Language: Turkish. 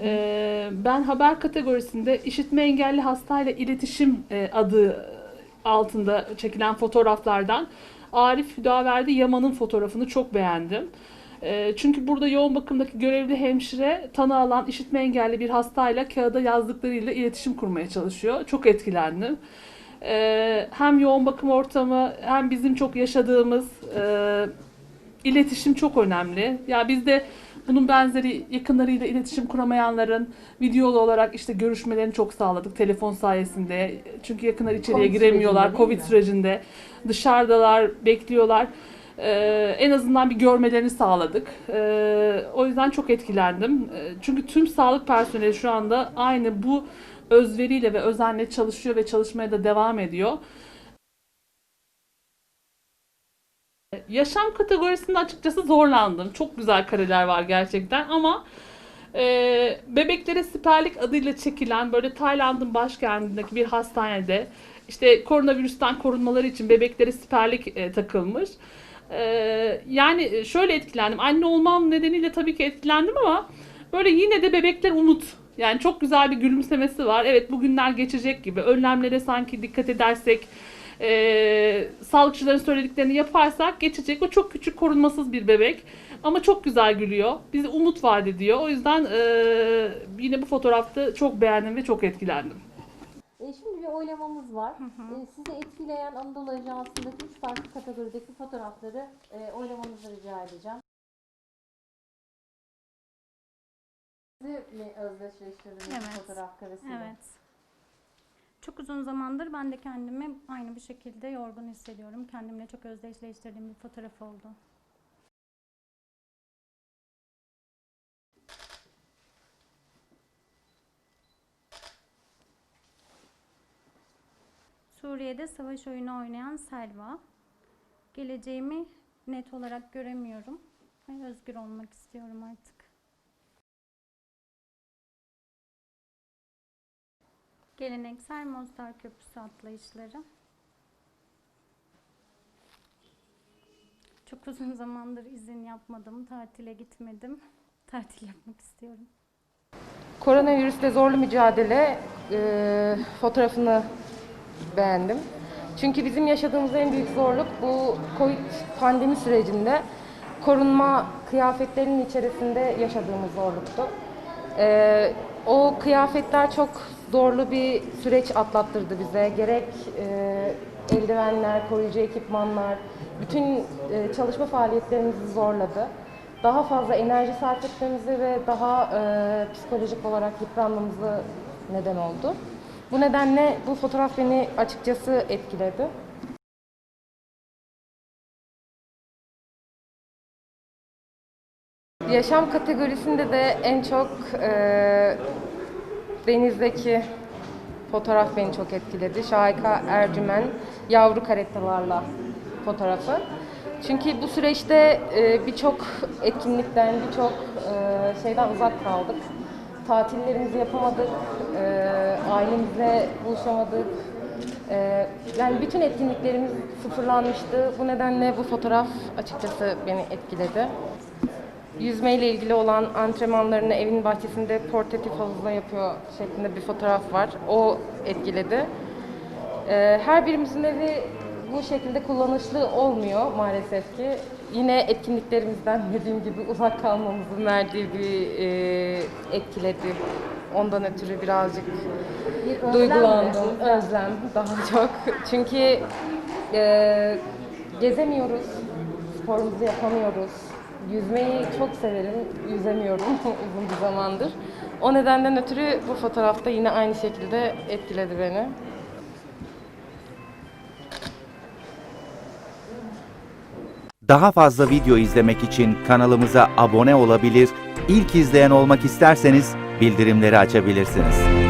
Ee, ben haber kategorisinde işitme engelli hastayla iletişim e, adı altında çekilen fotoğraflardan Arif Hüdaverdi Yaman'ın fotoğrafını çok beğendim. Ee, çünkü burada yoğun bakımdaki görevli hemşire tanı alan işitme engelli bir hastayla kağıda yazdıklarıyla iletişim kurmaya çalışıyor. Çok etkilendim. Ee, hem yoğun bakım ortamı hem bizim çok yaşadığımız e, iletişim çok önemli. Ya bizde bunun benzeri yakınlarıyla iletişim kuramayanların videolu olarak işte görüşmelerini çok sağladık telefon sayesinde. Çünkü yakınlar içeriye Covid giremiyorlar. sürecinde Covid mi? sürecinde dışarıdalar, bekliyorlar. Ee, en azından bir görmelerini sağladık. Ee, o yüzden çok etkilendim. Ee, çünkü tüm sağlık personeli şu anda aynı bu özveriyle ve özenle çalışıyor ve çalışmaya da devam ediyor. Yaşam kategorisinde açıkçası zorlandım. Çok güzel kareler var gerçekten ama e, bebeklere siperlik adıyla çekilen böyle Tayland'ın başkentindeki bir hastanede işte koronavirüsten korunmaları için bebeklere siperlik e, takılmış. E, yani şöyle etkilendim. Anne olmam nedeniyle tabii ki etkilendim ama böyle yine de bebekler umut. Yani çok güzel bir gülümsemesi var. Evet bugünler geçecek gibi. Önlemlere sanki dikkat edersek e, sağlıkçıların söylediklerini yaparsak geçecek. O çok küçük korunmasız bir bebek. Ama çok güzel gülüyor. Bize umut vaat ediyor. O yüzden e, yine bu fotoğrafta çok beğendim ve çok etkilendim. E, şimdi bir oylamamız var. E, sizi etkileyen Anadolu Ajansı'ndaki üç farklı kategorideki fotoğrafları e, oylamanızı rica edeceğim. Sizi mi özdeşleştirdiniz Evet. fotoğraf karesiyle? Evet. Çok uzun zamandır ben de kendimi aynı bir şekilde yorgun hissediyorum. Kendimle çok özdeşleştirdiğim bir fotoğraf oldu. Suriye'de savaş oyunu oynayan Selva. Geleceğimi net olarak göremiyorum. Ve özgür olmak istiyorum artık. Geleneksel Mostar Köprüsü atlayışları. Çok uzun zamandır izin yapmadım, tatile gitmedim. Tatil yapmak istiyorum. Koronavirüsle zorlu mücadele e, fotoğrafını beğendim. Çünkü bizim yaşadığımız en büyük zorluk bu Covid pandemi sürecinde korunma kıyafetlerinin içerisinde yaşadığımız zorluktu. E, o kıyafetler çok zorlu bir süreç atlattırdı bize. Gerek e, eldivenler, koruyucu ekipmanlar, bütün e, çalışma faaliyetlerimizi zorladı daha fazla enerji sarf etmemizi ve daha e, psikolojik olarak yıpranmamızı neden oldu. Bu nedenle bu fotoğraf beni açıkçası etkiledi. Yaşam kategorisinde de en çok e, denizdeki fotoğraf beni çok etkiledi. Şahika Ercümen yavru karetalarla fotoğrafı. Çünkü bu süreçte e, birçok etkinlikten, birçok e, şeyden uzak kaldık. Tatillerimizi yapamadık, e, ailemizle buluşamadık. E, yani bütün etkinliklerimiz sıfırlanmıştı. Bu nedenle bu fotoğraf açıkçası beni etkiledi. Yüzme ile ilgili olan antrenmanlarını evin bahçesinde portatif havuzda yapıyor şeklinde bir fotoğraf var. O etkiledi. Ee, her birimizin evi bu şekilde kullanışlı olmuyor maalesef ki. Yine etkinliklerimizden dediğim gibi uzak kalmamızın verdiği bir e, etkiledi. Ondan ötürü birazcık Bir mi? duygulandım. Özlem daha çok. Çünkü e, gezemiyoruz, sporumuzu yapamıyoruz. Yüzmeyi çok severim, yüzemiyorum uzun bir zamandır. O nedenden ötürü bu fotoğrafta yine aynı şekilde etkiledi beni. Daha fazla video izlemek için kanalımıza abone olabilir, ilk izleyen olmak isterseniz bildirimleri açabilirsiniz.